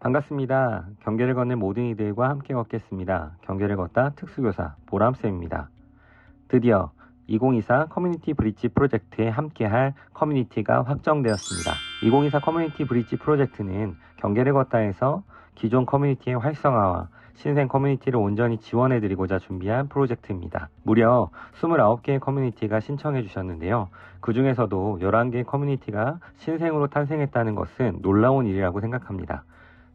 반갑습니다. 경계를 걷는 모든 이들과 함께 걷겠습니다. 경계를 걷다 특수교사 보람쌤입니다. 드디어 2024 커뮤니티 브릿지 프로젝트에 함께할 커뮤니티가 확정되었습니다. 2024 커뮤니티 브릿지 프로젝트는 경계를 걷다에서 기존 커뮤니티의 활성화와 신생 커뮤니티를 온전히 지원해드리고자 준비한 프로젝트입니다. 무려 29개의 커뮤니티가 신청해 주셨는데요. 그 중에서도 11개의 커뮤니티가 신생으로 탄생했다는 것은 놀라운 일이라고 생각합니다.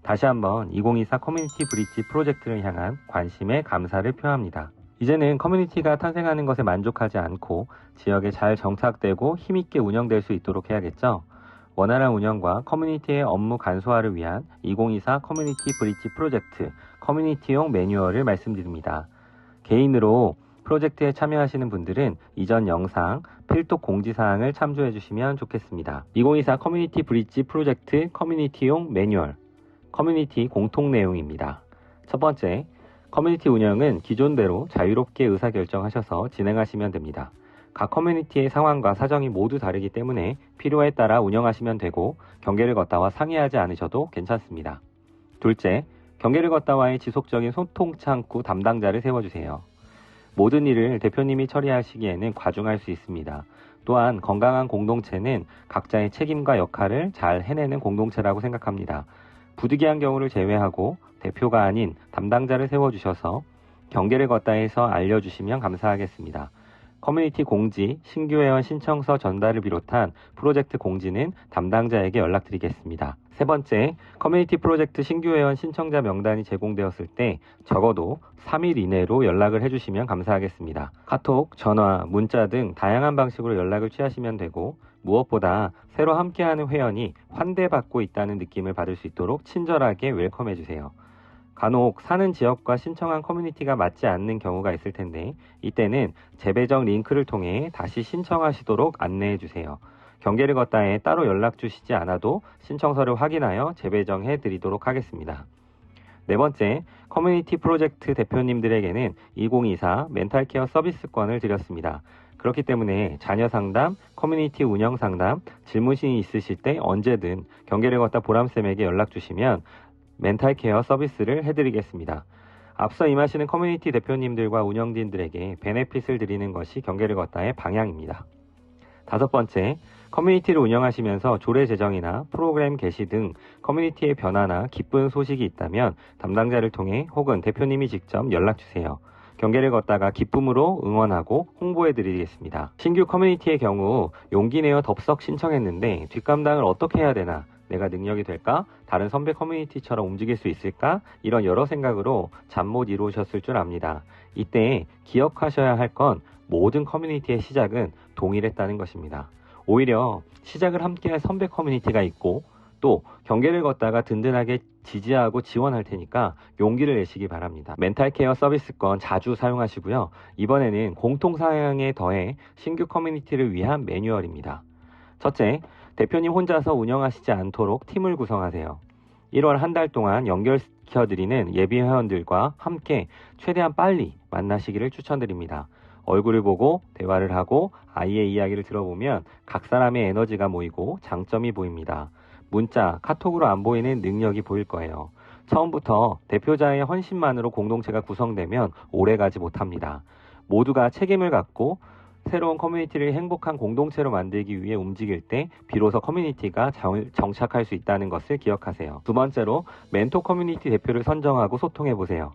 다시 한번 2024 커뮤니티 브릿지 프로젝트를 향한 관심에 감사를 표합니다. 이제는 커뮤니티가 탄생하는 것에 만족하지 않고 지역에 잘 정착되고 힘있게 운영될 수 있도록 해야겠죠. 원활한 운영과 커뮤니티의 업무 간소화를 위한 2024 커뮤니티 브릿지 프로젝트 커뮤니티용 매뉴얼을 말씀드립니다. 개인으로 프로젝트에 참여하시는 분들은 이전 영상 필독 공지사항을 참조해 주시면 좋겠습니다. 2024 커뮤니티 브릿지 프로젝트 커뮤니티용 매뉴얼 커뮤니티 공통 내용입니다. 첫 번째, 커뮤니티 운영은 기존대로 자유롭게 의사결정하셔서 진행하시면 됩니다. 각 커뮤니티의 상황과 사정이 모두 다르기 때문에 필요에 따라 운영하시면 되고 경계를 걷다와 상의하지 않으셔도 괜찮습니다. 둘째, 경계를 걷다와의 지속적인 소통 창구 담당자를 세워주세요. 모든 일을 대표님이 처리하시기에는 과중할 수 있습니다. 또한 건강한 공동체는 각자의 책임과 역할을 잘 해내는 공동체라고 생각합니다. 부득이한 경우를 제외하고 대표가 아닌 담당자를 세워주셔서 경계를 걷다 해서 알려주시면 감사하겠습니다. 커뮤니티 공지, 신규 회원 신청서 전달을 비롯한 프로젝트 공지는 담당자에게 연락드리겠습니다. 세 번째, 커뮤니티 프로젝트 신규 회원 신청자 명단이 제공되었을 때 적어도 3일 이내로 연락을 해주시면 감사하겠습니다. 카톡, 전화, 문자 등 다양한 방식으로 연락을 취하시면 되고 무엇보다 새로 함께하는 회원이 환대받고 있다는 느낌을 받을 수 있도록 친절하게 웰컴해 주세요. 간혹 사는 지역과 신청한 커뮤니티가 맞지 않는 경우가 있을 텐데 이때는 재배정 링크를 통해 다시 신청하시도록 안내해 주세요. 경계를 걷다에 따로 연락 주시지 않아도 신청서를 확인하여 재배정해 드리도록 하겠습니다. 네 번째, 커뮤니티 프로젝트 대표님들에게는 2024 멘탈 케어 서비스권을 드렸습니다. 그렇기 때문에 자녀 상담, 커뮤니티 운영 상담, 질문이 있으실 때 언제든 경계를 걷다 보람쌤에게 연락 주시면 멘탈 케어 서비스를 해드리겠습니다. 앞서 임하시는 커뮤니티 대표님들과 운영진들에게 베네핏을 드리는 것이 경계를 걷다의 방향입니다. 다섯 번째, 커뮤니티를 운영하시면서 조례 제정이나 프로그램 개시 등 커뮤니티의 변화나 기쁜 소식이 있다면 담당자를 통해 혹은 대표님이 직접 연락 주세요. 경계를 걷다가 기쁨으로 응원하고 홍보해 드리겠습니다. 신규 커뮤니티의 경우 용기 내어 덥석 신청했는데 뒷감당을 어떻게 해야 되나 내가 능력이 될까? 다른 선배 커뮤니티처럼 움직일 수 있을까? 이런 여러 생각으로 잠 못 이루셨을 줄 압니다. 이때 기억하셔야 할 건 모든 커뮤니티의 시작은 동일했다는 것입니다. 오히려 시작을 함께할 선배 커뮤니티가 있고 또 경계를 걷다가 든든하게 지지하고 지원할 테니까 용기를 내시기 바랍니다. 멘탈 케어 서비스권 자주 사용하시고요. 이번에는 공통 사양에 더해 신규 커뮤니티를 위한 매뉴얼입니다. 첫째, 대표님 혼자서 운영하시지 않도록 팀을 구성하세요. 1월 한 달 동안 연결시켜드리는 예비 회원들과 함께 최대한 빨리 만나시기를 추천드립니다. 얼굴을 보고 대화를 하고 아이의 이야기를 들어보면 각 사람의 에너지가 모이고 장점이 보입니다. 문자, 카톡으로 안 보이는 능력이 보일 거예요. 처음부터 대표자의 헌신만으로 공동체가 구성되면 오래 가지 못합니다. 모두가 책임을 갖고 새로운 커뮤니티를 행복한 공동체로 만들기 위해 움직일 때 비로소 커뮤니티가 정착할 수 있다는 것을 기억하세요. 두 번째로 멘토 커뮤니티 대표를 선정하고 소통해 보세요.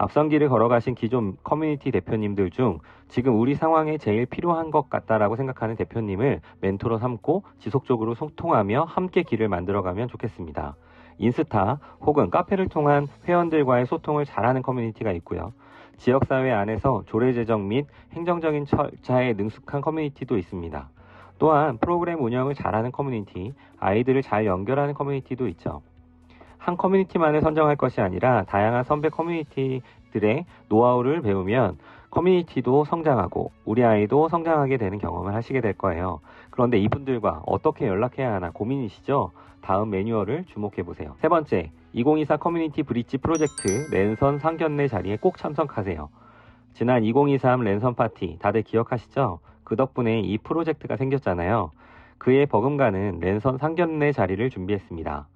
앞선 길을 걸어가신 기존 커뮤니티 대표님들 중 지금 우리 상황에 제일 필요한 것 같다라고 생각하는 대표님을 멘토로 삼고 지속적으로 소통하며 함께 길을 만들어가면 좋겠습니다. 인스타 혹은 카페를 통한 회원들과의 소통을 잘하는 커뮤니티가 있고요. 지역사회 안에서 조례 제정 및 행정적인 절차에 능숙한 커뮤니티도 있습니다. 또한 프로그램 운영을 잘하는 커뮤니티, 아이들을 잘 연결하는 커뮤니티도 있죠. 한 커뮤니티만을 선정할 것이 아니라 다양한 선배 커뮤니티들의 노하우를 배우면 커뮤니티도 성장하고 우리 아이도 성장하게 되는 경험을 하시게 될 거예요. 그런데 이분들과 어떻게 연락해야 하나 고민이시죠? 다음 매뉴얼을 주목해 보세요. 세 번째, 2024 커뮤니티 브릿지 프로젝트 랜선 상견례 자리에 꼭 참석하세요. 지난 2023 랜선 파티 다들 기억하시죠? 그 덕분에 이 프로젝트가 생겼잖아요. 그에 버금가는 랜선 상견례 자리를 준비했습니다.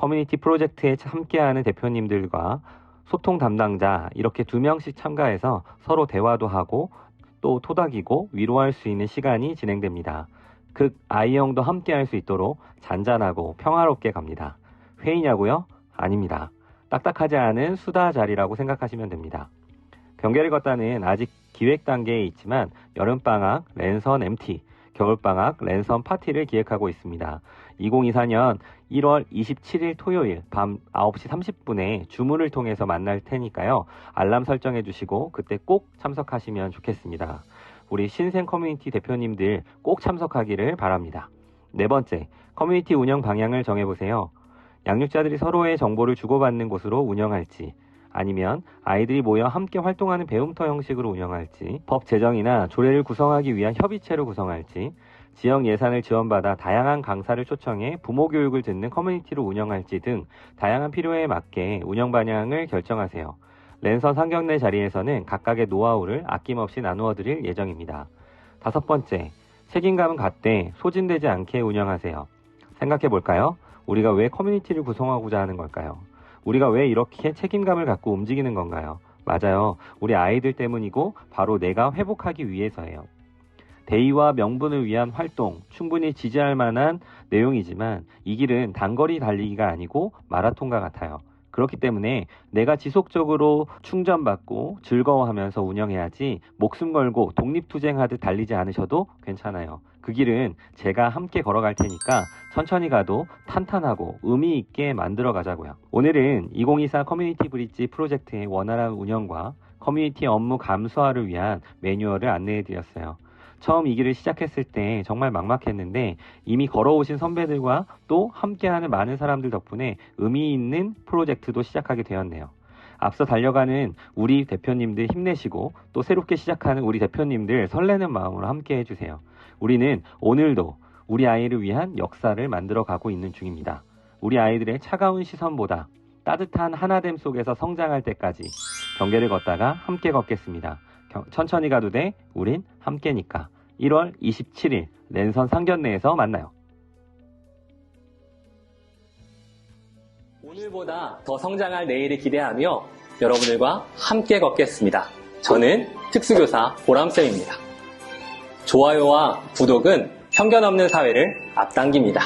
커뮤니티 프로젝트에 함께하는 대표님들과 소통 담당자 이렇게 두 명씩 참가해서 서로 대화도 하고 또 토닥이고 위로할 수 있는 시간이 진행됩니다. 극 아이형도 함께할 수 있도록 잔잔하고 평화롭게 갑니다. 회의냐고요? 아닙니다. 딱딱하지 않은 수다 자리라고 생각하시면 됩니다. 경계를 걷다는 아직 기획 단계에 있지만 여름방학 랜선 MT, 겨울방학 랜선 파티를 기획하고 있습니다. 2024년 1월 27일 토요일 밤 9시 30분에 주문을 통해서 만날 테니까요. 알람 설정해 주시고 그때 꼭 참석하시면 좋겠습니다. 우리 신생 커뮤니티 대표님들 꼭 참석하기를 바랍니다. 네 번째, 커뮤니티 운영 방향을 정해보세요. 양육자들이 서로의 정보를 주고받는 곳으로 운영할지, 아니면 아이들이 모여 함께 활동하는 배움터 형식으로 운영할지, 법 제정이나 조례를 구성하기 위한 협의체로 구성할지, 지역 예산을 지원받아 다양한 강사를 초청해 부모 교육을 듣는 커뮤니티로 운영할지 등 다양한 필요에 맞게 운영 방향을 결정하세요. 랜선 상경내 자리에서는 각각의 노하우를 아낌없이 나누어 드릴 예정입니다. 다섯 번째, 책임감은 갖되 소진되지 않게 운영하세요. 생각해 볼까요? 우리가 왜 커뮤니티를 구성하고자 하는 걸까요? 우리가 왜 이렇게 책임감을 갖고 움직이는 건가요? 맞아요. 우리 아이들 때문이고 바로 내가 회복하기 위해서예요. 대의와 명분을 위한 활동, 충분히 지지할 만한 내용이지만 이 길은 단거리 달리기가 아니고 마라톤과 같아요. 그렇기 때문에 내가 지속적으로 충전받고 즐거워하면서 운영해야지 목숨 걸고 독립투쟁하듯 달리지 않으셔도 괜찮아요. 그 길은 제가 함께 걸어갈 테니까 천천히 가도 탄탄하고 의미 있게 만들어 가자고요. 오늘은 2024 커뮤니티 브릿지 프로젝트의 원활한 운영과 커뮤니티 업무 감수화를 위한 매뉴얼을 안내해 드렸어요. 처음 이 길을 시작했을 때 정말 막막했는데 이미 걸어오신 선배들과 또 함께하는 많은 사람들 덕분에 의미 있는 프로젝트도 시작하게 되었네요. 앞서 달려가는 우리 대표님들 힘내시고 또 새롭게 시작하는 우리 대표님들 설레는 마음으로 함께 해주세요. 우리는 오늘도 우리 아이를 위한 역사를 만들어 가고 있는 중입니다. 우리 아이들의 차가운 시선보다 따뜻한 하나됨 속에서 성장할 때까지 경계를 걷다가 함께 걷겠습니다. 경- 천천히 가도 돼. 우린 함께니까. 1월 27일 랜선 상견례에서 만나요. 오늘보다 더 성장할 내일을 기대하며 여러분들과 함께 걷겠습니다. 저는 특수교사 보람쌤입니다. 좋아요와 구독은 편견 없는 사회를 앞당깁니다.